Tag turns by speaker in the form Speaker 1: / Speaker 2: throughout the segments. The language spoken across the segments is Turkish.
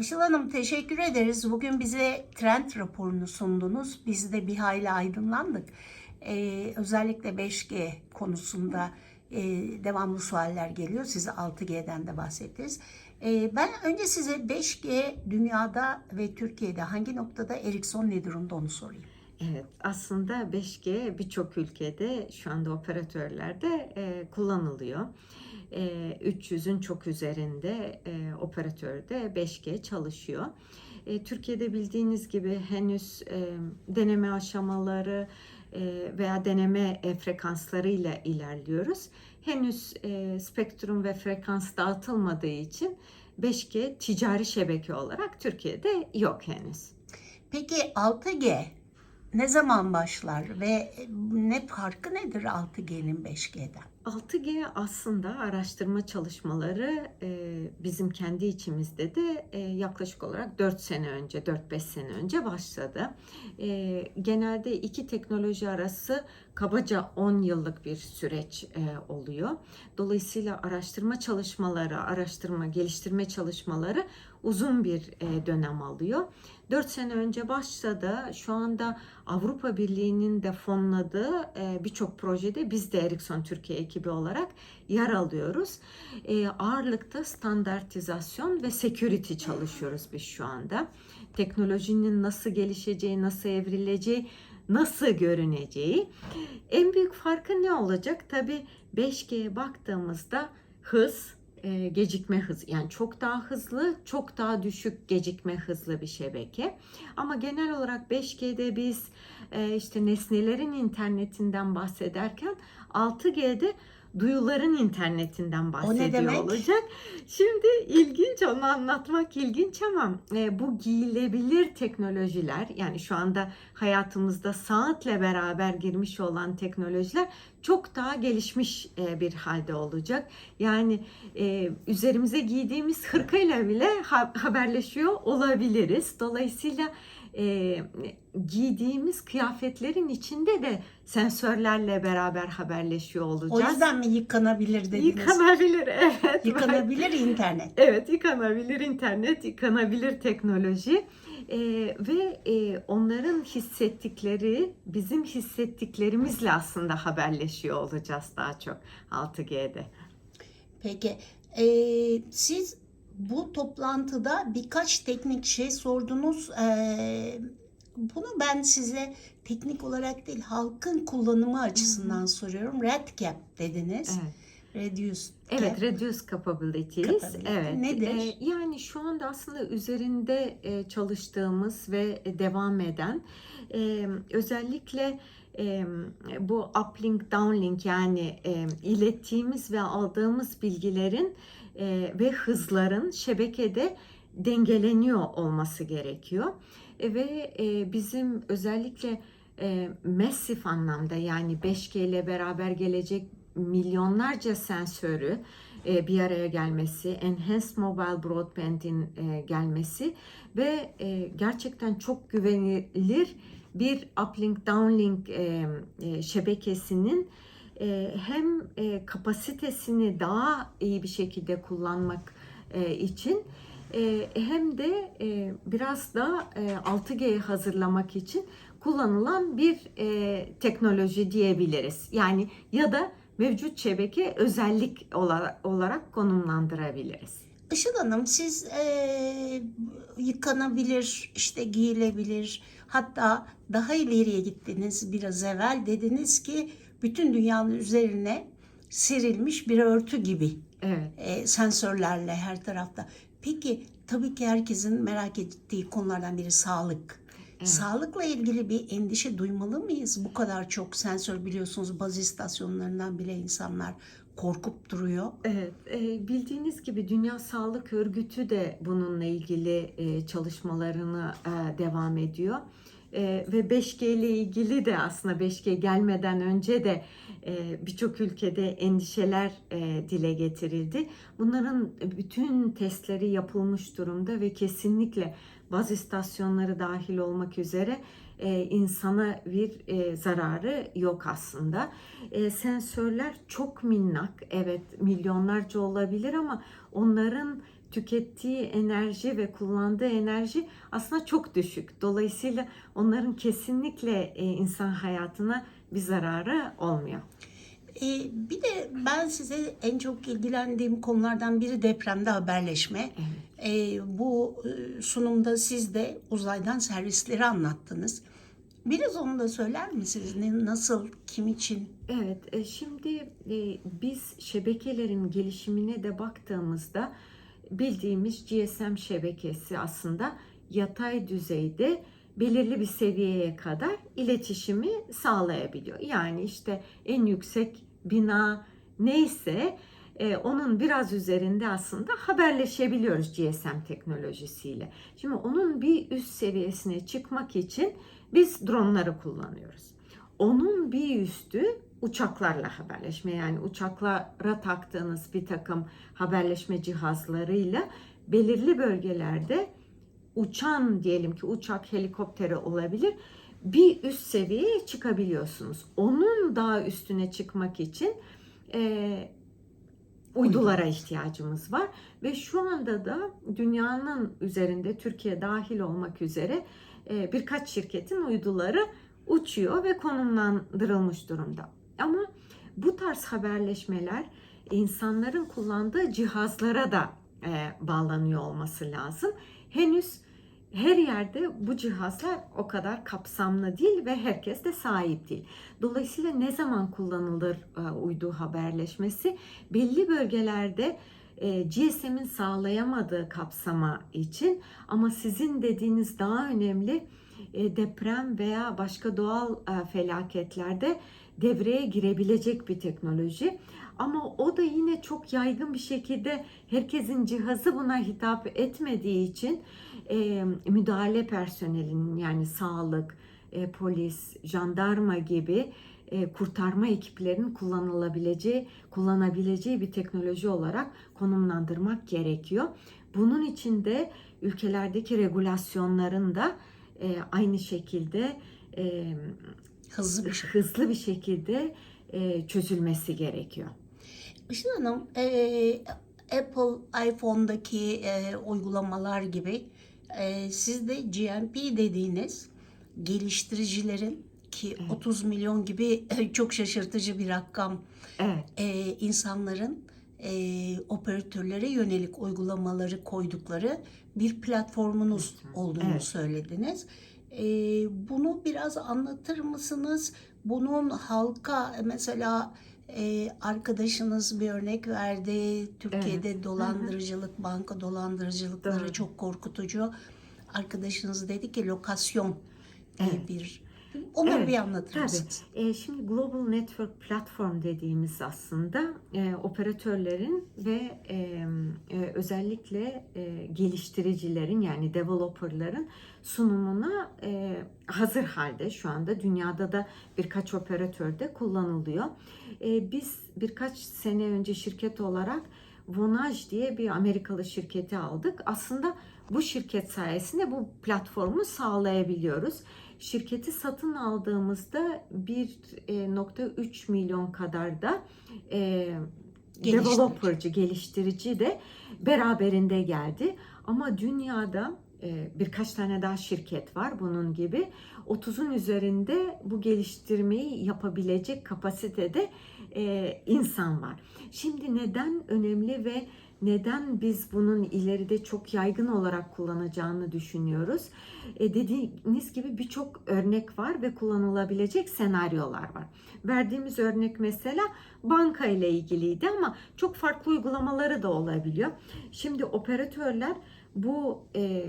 Speaker 1: Işıl Hanım teşekkür ederiz. Bugün bize trend raporunu sundunuz. Biz de bir hayli aydınlandık. Ee, özellikle 5G konusunda e, devamlı sualler geliyor. Size 6G'den de bahsettiniz. Ee, ben önce size 5G dünyada ve Türkiye'de hangi noktada Ericsson ne durumda onu sorayım.
Speaker 2: Evet, aslında 5G birçok ülkede şu anda operatörlerde e, kullanılıyor. E, 300'ün çok üzerinde e, operatörde 5G çalışıyor. E, Türkiye'de bildiğiniz gibi henüz e, deneme aşamaları e, veya deneme e, frekanslarıyla ilerliyoruz. Henüz e, spektrum ve frekans dağıtılmadığı için 5G ticari şebeke olarak Türkiye'de yok henüz.
Speaker 1: Peki 6G ne zaman başlar ve ne farkı nedir 6G'nin 5G'den?
Speaker 2: 6G aslında araştırma çalışmaları e, bizim kendi içimizde de e, yaklaşık olarak 4 sene önce, 4-5 sene önce başladı. E, genelde iki teknoloji arası kabaca 10 yıllık bir süreç oluyor. Dolayısıyla araştırma çalışmaları, araştırma, geliştirme çalışmaları uzun bir dönem alıyor. 4 sene önce başladı. Şu anda Avrupa Birliği'nin de fonladığı birçok projede biz de Ericsson Türkiye ekibi olarak yer alıyoruz. E, ağırlıkta standartizasyon ve security çalışıyoruz biz şu anda. Teknolojinin nasıl gelişeceği, nasıl evrileceği, nasıl görüneceği. En büyük farkı ne olacak? Tabii 5G'ye baktığımızda hız, e, gecikme hızı yani çok daha hızlı, çok daha düşük gecikme hızlı bir şebeke. Ama genel olarak 5G'de biz e, işte nesnelerin internetinden bahsederken 6G'de duyuların internetinden bahsediyor olacak. Şimdi ilginç onu anlatmak ilginç ama e, bu giyilebilir teknolojiler yani şu anda hayatımızda saatle beraber girmiş olan teknolojiler çok daha gelişmiş e, bir halde olacak. Yani e, üzerimize giydiğimiz hırkayla bile ha- haberleşiyor olabiliriz. Dolayısıyla e, giydiğimiz kıyafetlerin içinde de sensörlerle beraber haberleşiyor olacağız.
Speaker 1: O yüzden mi yıkanabilir dediniz?
Speaker 2: Yıkanabilir evet.
Speaker 1: Yıkanabilir internet.
Speaker 2: Evet yıkanabilir internet, yıkanabilir teknoloji Ee, ve e, onların hissettikleri bizim hissettiklerimizle aslında haberleşiyor olacağız daha çok 6G'de.
Speaker 1: Peki e, siz bu toplantıda birkaç teknik şey sordunuz. E, bunu ben size teknik olarak değil halkın kullanımı açısından soruyorum. Red Cap dediniz.
Speaker 2: Evet.
Speaker 1: Reduce
Speaker 2: Evet, reduce capabilities.
Speaker 1: Capability.
Speaker 2: Evet.
Speaker 1: Nedir?
Speaker 2: Ee, yani şu anda aslında üzerinde e, çalıştığımız ve devam eden e, özellikle e, bu uplink downlink yani e, ilettiğimiz ve aldığımız bilgilerin e, ve hızların şebekede dengeleniyor olması gerekiyor. E, ve e, bizim özellikle e, massive anlamda yani 5G ile beraber gelecek milyonlarca sensörü e, bir araya gelmesi, Enhanced Mobile Broadband'in e, gelmesi ve e, gerçekten çok güvenilir bir uplink downlink e, e, şebekesinin hem e, kapasitesini daha iyi bir şekilde kullanmak e, için e, hem de biraz da e, 6G'yi hazırlamak için kullanılan bir teknoloji diyebiliriz. Yani ya da mevcut şebeke özellik olarak konumlandırabiliriz.
Speaker 1: Işıl Hanım siz e, yıkanabilir, işte giyilebilir, hatta daha ileriye gittiniz biraz evvel dediniz ki bütün dünyanın üzerine serilmiş bir örtü gibi
Speaker 2: Evet.
Speaker 1: e, sensörlerle her tarafta. Peki tabii ki herkesin merak ettiği konulardan biri sağlık.
Speaker 2: Evet.
Speaker 1: Sağlıkla ilgili bir endişe duymalı mıyız? Bu kadar çok sensör biliyorsunuz baz istasyonlarından bile insanlar korkup duruyor.
Speaker 2: Evet, e, bildiğiniz gibi Dünya Sağlık Örgütü de bununla ilgili e, çalışmalarını e, devam ediyor. E, ve 5G ile ilgili de aslında 5G gelmeden önce de e, birçok ülkede endişeler e, dile getirildi. Bunların bütün testleri yapılmış durumda ve kesinlikle baz istasyonları dahil olmak üzere e, insana bir e, zararı yok aslında. E, sensörler çok minnak, evet milyonlarca olabilir ama onların tükettiği enerji ve kullandığı enerji aslında çok düşük. Dolayısıyla onların kesinlikle e, insan hayatına bir zararı olmuyor.
Speaker 1: E, bir de ben size en çok ilgilendiğim konulardan biri depremde haberleşme. E, bu e, sunumda siz de uzaydan servisleri anlattınız. Biraz onu da söyler misiniz? Ne, nasıl, kim için?
Speaker 2: Evet, e, şimdi e, biz şebekelerin gelişimine de baktığımızda bildiğimiz GSM şebekesi aslında yatay düzeyde belirli bir seviyeye kadar iletişimi sağlayabiliyor. Yani işte en yüksek bina neyse e, onun biraz üzerinde aslında haberleşebiliyoruz GSM teknolojisiyle. Şimdi onun bir üst seviyesine çıkmak için biz dronları kullanıyoruz. Onun bir üstü uçaklarla haberleşme yani uçaklara taktığınız bir takım haberleşme cihazlarıyla belirli bölgelerde uçan diyelim ki uçak helikopteri olabilir bir üst seviyeye çıkabiliyorsunuz. Onun daha üstüne çıkmak için e, uydulara ihtiyacımız var ve şu anda da dünyanın üzerinde Türkiye dahil olmak üzere e, birkaç şirketin uyduları uçuyor ve konumlandırılmış durumda. Ama bu tarz haberleşmeler insanların kullandığı cihazlara da e, bağlanıyor olması lazım. Henüz her yerde bu cihazlar o kadar kapsamlı değil ve herkes de sahip değil. Dolayısıyla ne zaman kullanılır e, uydu haberleşmesi? Belli bölgelerde e, GSM'in sağlayamadığı kapsama için ama sizin dediğiniz daha önemli e, deprem veya başka doğal felaketlerde devreye girebilecek bir teknoloji. Ama o da yine çok yaygın bir şekilde herkesin cihazı buna hitap etmediği için e, müdahale personelinin yani sağlık, e, polis, jandarma gibi e, kurtarma ekiplerinin kullanılabileceği, kullanabileceği bir teknoloji olarak konumlandırmak gerekiyor. Bunun için de ülkelerdeki regulasyonların da e, aynı şekilde e,
Speaker 1: Hızlı bir şey.
Speaker 2: hızlı bir şekilde e, çözülmesi gerekiyor.
Speaker 1: Işın Hanım, e, Apple iPhone'daki e, uygulamalar gibi e, siz de GMP dediğiniz geliştiricilerin ki 30 milyon gibi çok şaşırtıcı bir rakam
Speaker 2: Evet,
Speaker 1: e, insanların e, operatörlere yönelik uygulamaları koydukları bir platformunuz olduğunu
Speaker 2: Evet.
Speaker 1: söylediniz. E, bunu biraz anlatır mısınız? Bunun halka mesela e, arkadaşınız bir örnek verdi. Türkiye'de dolandırıcılık, banka dolandırıcılıkları
Speaker 2: Doğru.
Speaker 1: çok korkutucu. Arkadaşınız dedi ki lokasyon
Speaker 2: Evet.
Speaker 1: bir. Onları
Speaker 2: Evet,
Speaker 1: bir anlatır mısınız?
Speaker 2: E, şimdi Global Network Platform dediğimiz aslında e, operatörlerin ve e, e, özellikle e, geliştiricilerin yani developerların sunumuna e, hazır halde şu anda dünyada da birkaç operatörde kullanılıyor. E, biz birkaç sene önce şirket olarak Vonage diye bir Amerikalı şirketi aldık. Aslında bu şirket sayesinde bu platformu sağlayabiliyoruz. Şirketi satın aldığımızda 1.3 milyon kadar da e,
Speaker 1: Geliştirici.
Speaker 2: developerci, geliştirici de beraberinde geldi. Ama dünyada e, birkaç tane daha şirket var bunun gibi. 30'un üzerinde bu geliştirmeyi yapabilecek kapasitede e, insan var. Şimdi neden önemli ve neden biz bunun ileride çok yaygın olarak kullanacağını düşünüyoruz? E, dediğiniz gibi birçok örnek var ve kullanılabilecek senaryolar var. Verdiğimiz örnek mesela banka ile ilgiliydi ama çok farklı uygulamaları da olabiliyor. Şimdi operatörler bu e,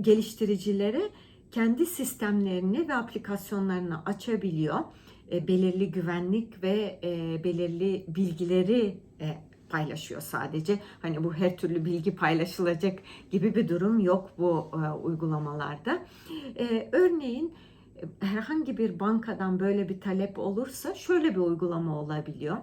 Speaker 2: geliştiricilere kendi sistemlerini ve aplikasyonlarını açabiliyor. E, belirli güvenlik ve e, belirli bilgileri e, paylaşıyor sadece. Hani bu her türlü bilgi paylaşılacak gibi bir durum yok bu e, uygulamalarda. E, örneğin e, herhangi bir bankadan böyle bir talep olursa şöyle bir uygulama olabiliyor.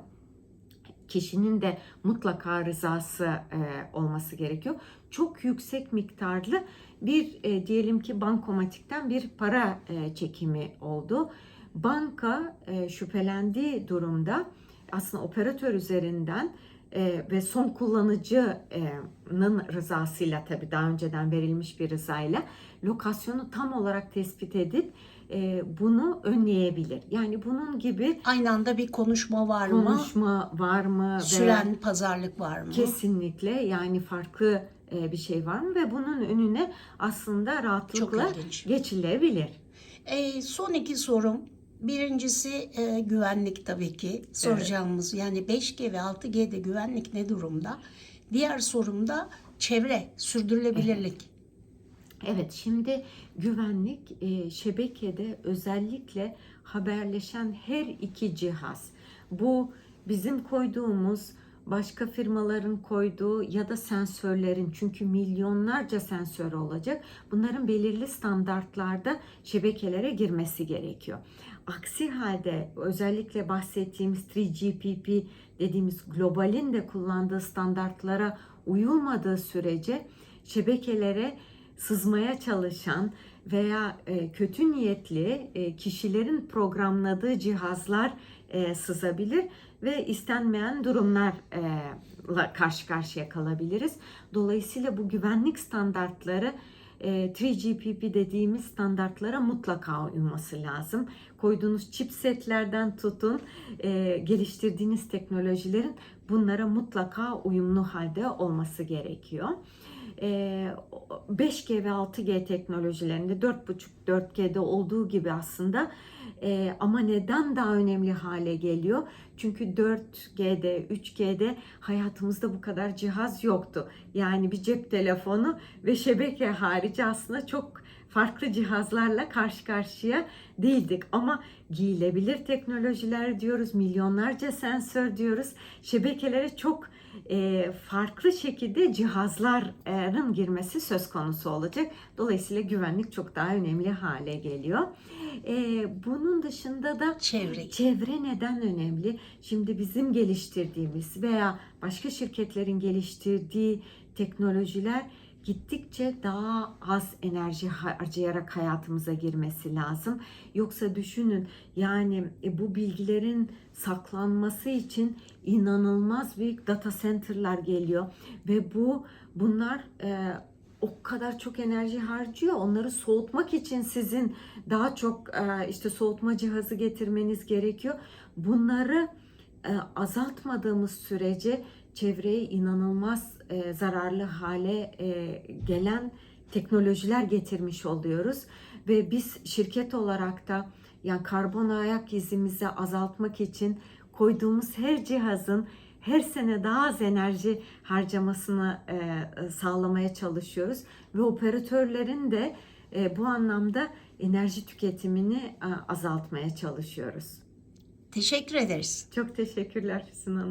Speaker 2: Kişinin de mutlaka rızası e, olması gerekiyor. Çok yüksek miktarlı bir e, diyelim ki bankomatikten bir para e, çekimi oldu. Banka e, şüphelendiği durumda aslında operatör üzerinden e, ve son kullanıcının rızasıyla tabii daha önceden verilmiş bir rızayla lokasyonu tam olarak tespit edip e, bunu önleyebilir. Yani bunun gibi
Speaker 1: Aynı anda bir konuşma var mı?
Speaker 2: konuşma var mı?
Speaker 1: Süren pazarlık var mı?
Speaker 2: Kesinlikle yani farklı e, bir şey var mı ve bunun önüne aslında rahatlıkla geçilebilir.
Speaker 1: E, son iki sorum. Birincisi e, güvenlik tabii ki soracağımız. Yani 5G ve 6G'de güvenlik ne durumda? Diğer sorum da çevre, sürdürülebilirlik.
Speaker 2: Evet şimdi güvenlik e, şebekede özellikle haberleşen her iki cihaz. Bu bizim koyduğumuz başka firmaların koyduğu ya da sensörlerin çünkü milyonlarca sensör olacak. Bunların belirli standartlarda şebekelere girmesi gerekiyor. Aksi halde özellikle bahsettiğimiz 3GPP dediğimiz globalin de kullandığı standartlara uyulmadığı sürece şebekelere sızmaya çalışan veya e, kötü niyetli e, kişilerin programladığı cihazlar e, sızabilir ve istenmeyen durumlarla karşı karşıya kalabiliriz. Dolayısıyla bu güvenlik standartları 3GPP dediğimiz standartlara mutlaka uyması lazım. Koyduğunuz chipsetlerden tutun, e, geliştirdiğiniz teknolojilerin bunlara mutlaka uyumlu halde olması gerekiyor. E, 5G ve 6G teknolojilerinde 4.5-4G'de olduğu gibi aslında e, ama neden daha önemli hale geliyor? Çünkü 4G'de, 3G'de hayatımızda bu kadar cihaz yoktu. Yani bir cep telefonu ve şebeke harici aslında çok farklı cihazlarla karşı karşıya değildik. Ama giyilebilir teknolojiler diyoruz, milyonlarca sensör diyoruz. Şebekelere çok e, farklı şekilde cihazların girmesi söz konusu olacak. Dolayısıyla güvenlik çok daha önemli hale geliyor. E, bunun dışında da
Speaker 1: Çevre.
Speaker 2: Çevre neden önemli? Şimdi bizim geliştirdiğimiz veya başka şirketlerin geliştirdiği teknolojiler gittikçe daha az enerji harcayarak hayatımıza girmesi lazım. Yoksa düşünün yani e, bu bilgilerin saklanması için inanılmaz büyük data center'lar geliyor ve bu bunlar e, o kadar çok enerji harcıyor. Onları soğutmak için sizin daha çok e, işte soğutma cihazı getirmeniz gerekiyor. Bunları e, azaltmadığımız sürece çevreye inanılmaz e, zararlı hale gelen teknolojiler getirmiş oluyoruz ve biz şirket olarak da yani karbon ayak izimizi azaltmak için koyduğumuz her cihazın her sene daha az enerji harcamasını e, sağlamaya çalışıyoruz ve operatörlerin de e, bu anlamda enerji tüketimini e, azaltmaya çalışıyoruz.
Speaker 1: Teşekkür ederiz.
Speaker 2: Çok teşekkürler Füsun Hanım.